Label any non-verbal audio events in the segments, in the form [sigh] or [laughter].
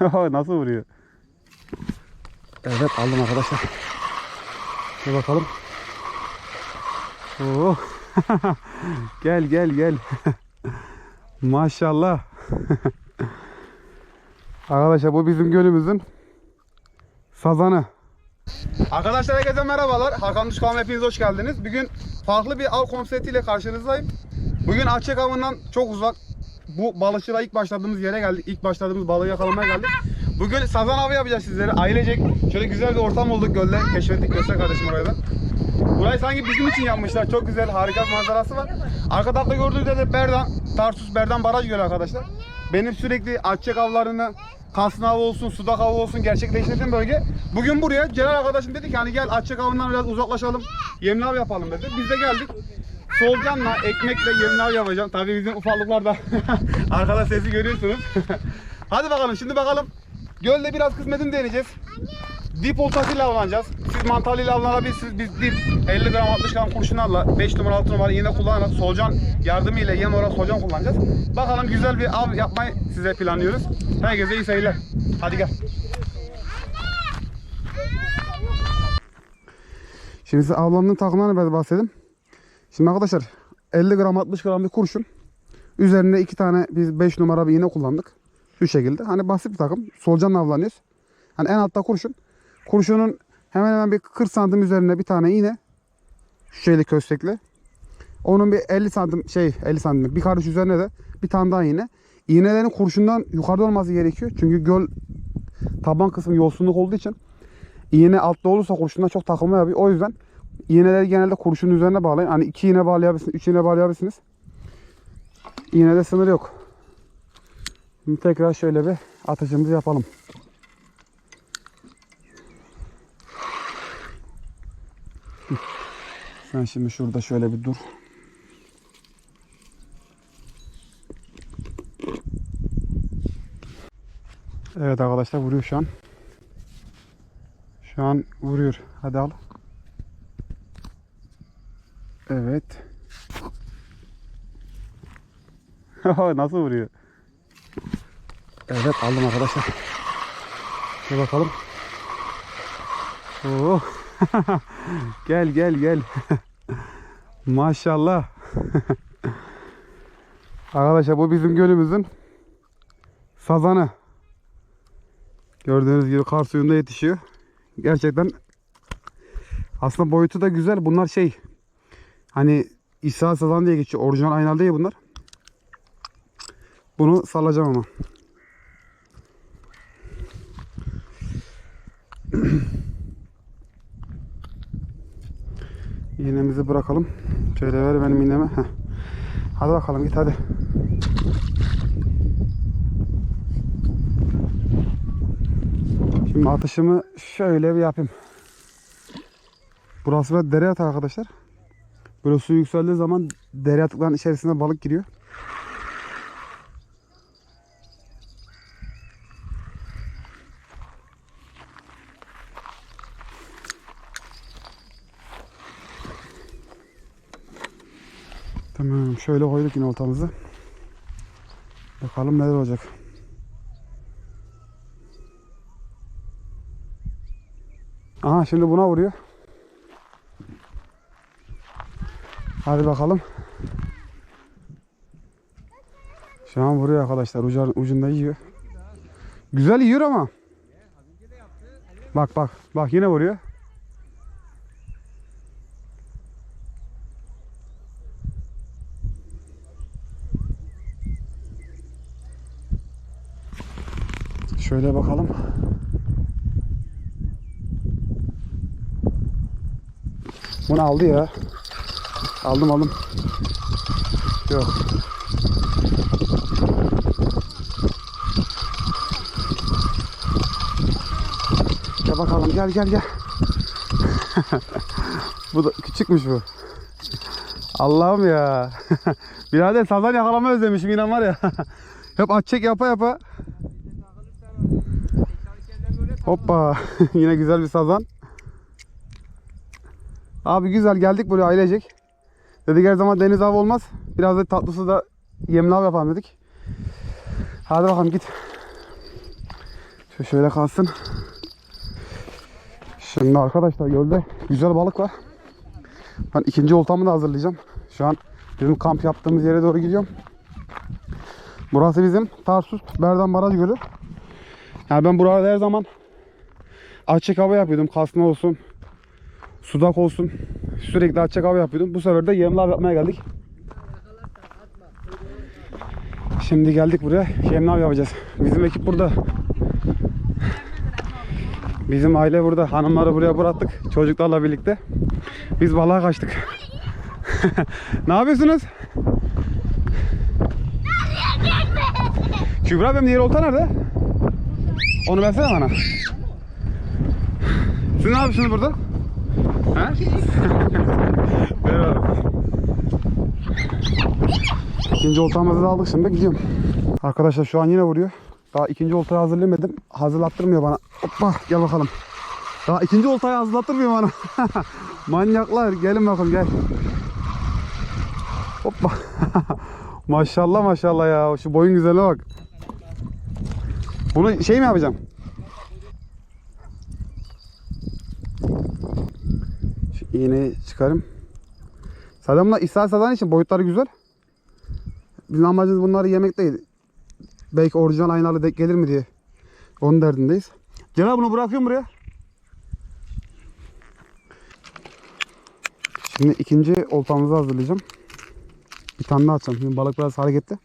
[laughs] Nasıl vuruyor? Evet aldım arkadaşlar. Bir bakalım. Oo. [laughs] gel gel gel. [laughs] Maşallah. arkadaşlar bu bizim gölümüzün sazanı. Arkadaşlar herkese merhabalar. Hakan Düşkan hepiniz hoş geldiniz. Bugün farklı bir av konseptiyle karşınızdayım. Bugün avından çok uzak. Bu balıkçılığa ilk başladığımız yere geldik. İlk başladığımız balığı yakalamaya geldik. Bugün sazan avı yapacağız sizlere. Ailecek şöyle güzel bir ortam bulduk gölde. Keşfettik göster kardeşim oraya da. Burayı sanki bizim için yapmışlar. Çok güzel, harika bir manzarası var. Arka tarafta gördüğünüz de Berdan, Tarsus Berdan Baraj Gölü arkadaşlar. Benim sürekli akçek avlarını, kasna avı olsun, sudak avı olsun gerçekleştirdiğim bölge. Bugün buraya Celal arkadaşım dedi ki hani gel akçek avından biraz uzaklaşalım, yemli av yapalım dedi. Biz de geldik. Solucanla, ekmekle yemli av yapacağım. Tabii bizim ufaklıklar da [laughs] arkada sesi görüyorsunuz. [laughs] Hadi bakalım şimdi bakalım. Gölde biraz kısmetini deneyeceğiz. Dip oltasıyla avlanacağız. Siz mantalıyla avlanabilirsiniz. Biz dip 50 gram 60 gram kurşunlarla 5 numara 6 numara iğne kullanarak solucan yardımıyla yem olarak solucan kullanacağız. Bakalım güzel bir av yapmayı size planlıyoruz. Herkese iyi seyirler. Hadi gel. Şimdi size avlanmanın takımlarını biraz bahsedeyim. Şimdi arkadaşlar 50 gram 60 gram bir kurşun. Üzerine iki tane biz 5 numara bir iğne kullandık. Şu şekilde. Hani basit bir takım. Solucanla avlanıyoruz. Hani en altta kurşun. Kurşunun hemen hemen bir 40 santim üzerine bir tane iğne. Şu şeyli köstekli. Onun bir 50 santim şey 50 santim bir karış üzerine de bir tane daha iğne. İğnelerin kurşundan yukarıda olması gerekiyor. Çünkü göl taban kısmı yosunluk olduğu için iğne altta olursa kurşundan çok takılma yapıyor. O yüzden iğneleri genelde kurşunun üzerine bağlayın. Hani iki iğne bağlayabilirsiniz, üç iğne bağlayabilirsiniz. İğnede sınır yok. Şimdi tekrar şöyle bir atışımızı yapalım. Sen şimdi şurada şöyle bir dur. Evet arkadaşlar vuruyor şu an. Şu an vuruyor. Hadi al. Evet. [laughs] Nasıl vuruyor? Evet aldım arkadaşlar. Bir bakalım. Oo. [laughs] gel gel gel. [laughs] Maşallah. arkadaşlar bu bizim gölümüzün sazanı. Gördüğünüz gibi kar suyunda yetişiyor. Gerçekten aslında boyutu da güzel. Bunlar şey hani İsa sazan diye geçiyor. Orijinal aynal değil bunlar. Bunu salacağım ama. [clears throat] İğnemizi bırakalım. Şöyle ver benim iğnemi. Heh. Hadi bakalım git hadi. Şimdi atışımı şöyle bir yapayım. Burası da dere yatağı arkadaşlar. Böyle su yükseldiği zaman dere yatıkların içerisine balık giriyor. Tamam şöyle koyduk yine oltamızı. Bakalım neler olacak. Aha şimdi buna vuruyor. Hadi bakalım. Şu an vuruyor arkadaşlar. Ucu, ucunda yiyor. Güzel yiyor ama. Bak bak. Bak yine vuruyor. Şöyle bakalım. Bunu aldı ya. Aldım aldım. Yok. Gel bakalım gel gel gel. [laughs] bu da küçükmüş bu. Allah'ım ya. [laughs] Birader sazan yakalama özlemişim inan var ya. [laughs] Hep atçek yapa yapa. Hoppa. Yine güzel bir sazan. Abi güzel geldik buraya ailecek. Dedik her zaman deniz avı olmaz. Biraz da tatlısı da yemli av yapalım dedik. Hadi bakalım git. Şöyle kalsın. Şimdi arkadaşlar gölde güzel balık var. Ben ikinci oltamı da hazırlayacağım. Şu an bizim kamp yaptığımız yere doğru gidiyorum. Burası bizim Tarsus Berdan Baraj Gölü. Yani ben burada her zaman açık hava yapıyordum. Kasma olsun, sudak olsun. Sürekli açık hava yapıyordum. Bu sefer de yemler yapmaya geldik. Şimdi geldik buraya. Yemler yapacağız. Bizim ekip burada. Bizim aile burada. Hanımları buraya bıraktık. Çocuklarla birlikte. Biz balığa kaçtık. [laughs] ne yapıyorsunuz? Kübra benim diğer olta nerede? Onu versene bana. Siz ne yapıyorsunuz burada? He? Ver abi. İkinci oltamızı da aldık şimdi gidiyorum. Arkadaşlar şu an yine vuruyor. Daha ikinci oltayı hazırlamadım. Hazırlattırmıyor bana. Hoppa gel bakalım. Daha ikinci oltayı hazırlattırmıyor bana. [laughs] Manyaklar gelin bakalım gel. Hoppa. [laughs] maşallah maşallah ya. Şu boyun güzeline bak. Bunu şey mi yapacağım? İğneyi çıkarım. Sadamla ishal sadan için boyutları güzel. Bizim amacımız bunları yemek değil. Belki orijinal aynalı denk gelir mi diye. Onun derdindeyiz. Gel abi bunu bırakıyorum buraya. Şimdi ikinci oltamızı hazırlayacağım. Bir tane daha atacağım. Şimdi balık biraz hareketli.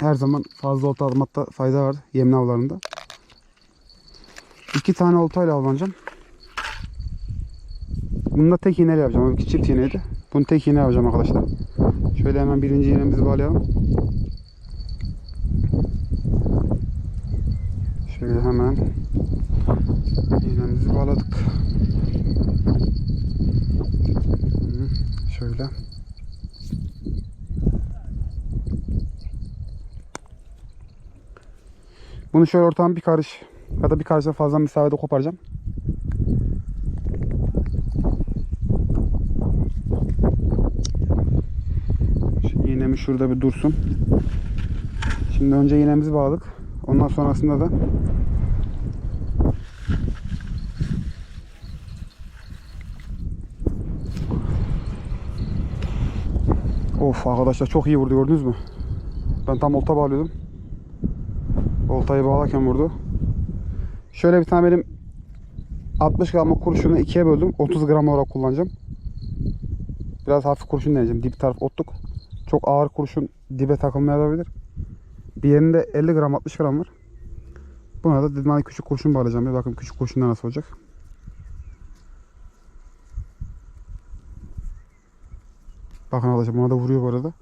Her zaman fazla olta almakta fayda var yemli avlarında. İki tane oltayla avlanacağım. Bunu da tek iğneyle yapacağım. Öbürkü çift iğneydi. Bunu tek iğne yapacağım arkadaşlar. Şöyle hemen birinci iğnemizi bağlayalım. Şöyle hemen iğnemizi bağladık. Şöyle. Bunu şöyle ortadan bir karış ya da bir karıştan fazla mesafede koparacağım. Şu iğnemiz şurada bir dursun. Şimdi önce iğnemizi bağladık. Ondan sonrasında da Of arkadaşlar çok iyi vurdu gördünüz mü? Ben tam olta bağlıyordum. Oltayı bağlarken vurdu. Şöyle bir tane benim 60 gramlık kurşunu ikiye böldüm. 30 gram olarak kullanacağım. Biraz hafif kurşun deneyeceğim. Dip taraf otluk. Çok ağır kurşun dibe takılmayabilir. Bir yerinde 50 gram 60 gram var. Buna da dedim hani küçük kurşun bağlayacağım. Bir bakın küçük kurşunlar nasıl olacak. Bakın arkadaşlar buna da vuruyor bu arada.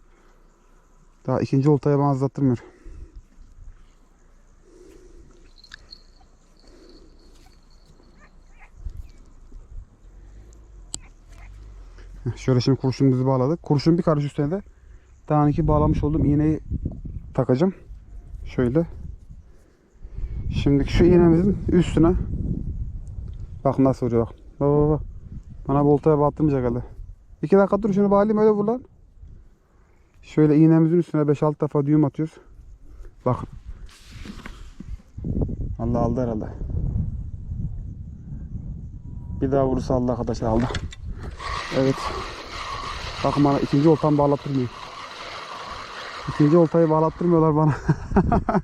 Daha ikinci oltaya bana azlattırmıyor. Şöyle şimdi kurşunumuzu bağladık. Kurşun bir karış üstüne de daha iki bağlamış olduğum iğneyi takacağım. Şöyle. Şimdi şu iğnemizin üstüne bak nasıl vuruyor bak. Bak bak bak. Bana voltaya battırmayacak herhalde. İki dakika dur şunu bağlayayım öyle vur lan. Şöyle iğnemizin üstüne 5-6 defa düğüm atıyoruz. Bak. Allah aldı herhalde. Bir daha vurursa Allah arkadaşlar aldı. Evet. Bakın bana ikinci oltam bağlattırmıyor. İkinci oltayı bağlattırmıyorlar bana. [laughs]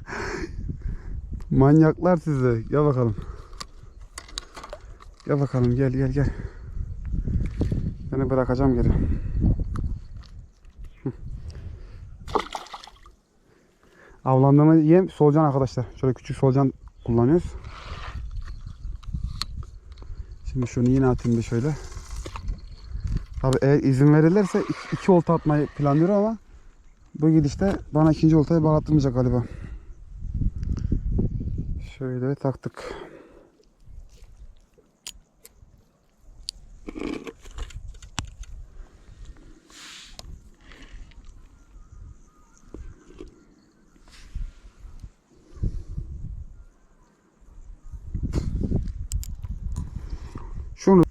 Manyaklar size. Gel bakalım. Gel bakalım gel gel gel. Seni bırakacağım geri. [laughs] Avlandığımız yem solucan arkadaşlar. Şöyle küçük solucan kullanıyoruz. Şimdi şunu yine atayım bir şöyle. Tabi eğer izin verirlerse iki, iki olta atmayı planlıyorum ama bu gidişte bana ikinci oltayı bağlattırmayacak galiba. Şöyle taktık. Şunu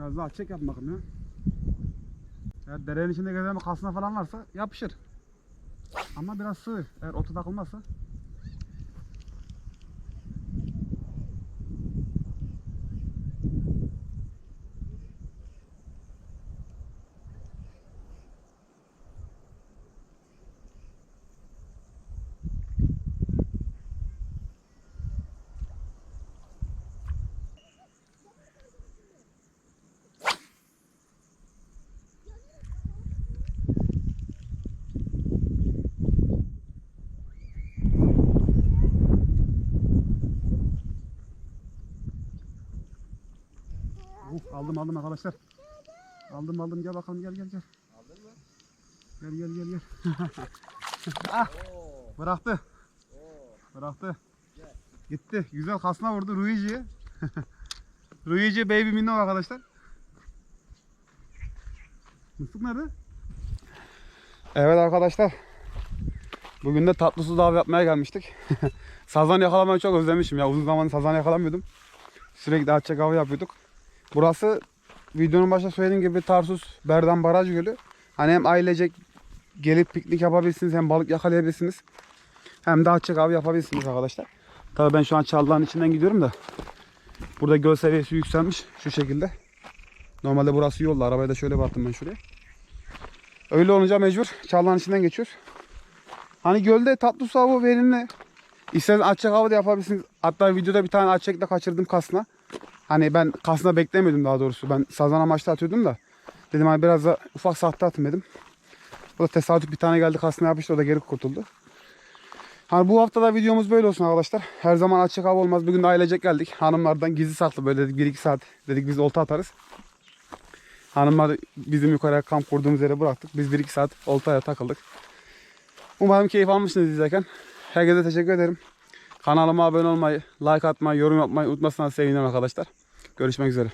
Biraz daha çek yap bakayım ya. Eğer derenin içinde gezen bir falan varsa yapışır. Ama biraz sığ. Eğer otu takılmazsa. Uh, aldım aldım arkadaşlar. Aldım aldım gel bakalım gel gel gel. Aldın mı? Gel gel gel gel. [laughs] ah, Oo. bıraktı. Oo. Bıraktı. Gel. Gitti. Güzel kasna vurdu Ruiji'ye. [laughs] Ruiji baby minno arkadaşlar. Mısık nerede? Evet arkadaşlar. Bugün de tatlı su av yapmaya gelmiştik. [laughs] sazan yakalamayı çok özlemişim ya. Uzun zamandır sazan yakalamıyordum. Sürekli açacak avı yapıyorduk. Burası videonun başında söylediğim gibi Tarsus Berdan Baraj Gölü. Hani hem ailecek gelip piknik yapabilirsiniz hem balık yakalayabilirsiniz. Hem de açacak avı yapabilirsiniz arkadaşlar. Tabii ben şu an Çaldıağın içinden gidiyorum da. Burada göl seviyesi yükselmiş şu şekilde. Normalde burası yolda. Arabaya da şöyle baktım ben şuraya. Öyle olunca mecbur Çaldıağın içinden geçiyoruz. Hani gölde tatlı su avı verimli. İsterseniz açacak avı da yapabilirsiniz. Hatta videoda bir tane açacak da kaçırdım kasna. Hani ben kasna beklemiyordum daha doğrusu. Ben sazan amaçlı atıyordum da. Dedim hani biraz da ufak sahte atayım dedim. O da tesadüf bir tane geldi kasna yapıştı o da geri kurtuldu. Hani bu hafta da videomuz böyle olsun arkadaşlar. Her zaman açık hava olmaz. Bugün de ailecek geldik. Hanımlardan gizli saklı böyle dedik 1-2 saat dedik biz olta atarız. Hanımlar bizim yukarıya kamp kurduğumuz yere bıraktık. Biz 1-2 saat oltaya takıldık. Umarım keyif almışsınız izlerken. Herkese teşekkür ederim. Kanalıma abone olmayı, like atmayı, yorum yapmayı unutmazsanız sevinirim arkadaşlar. Görüşmek üzere.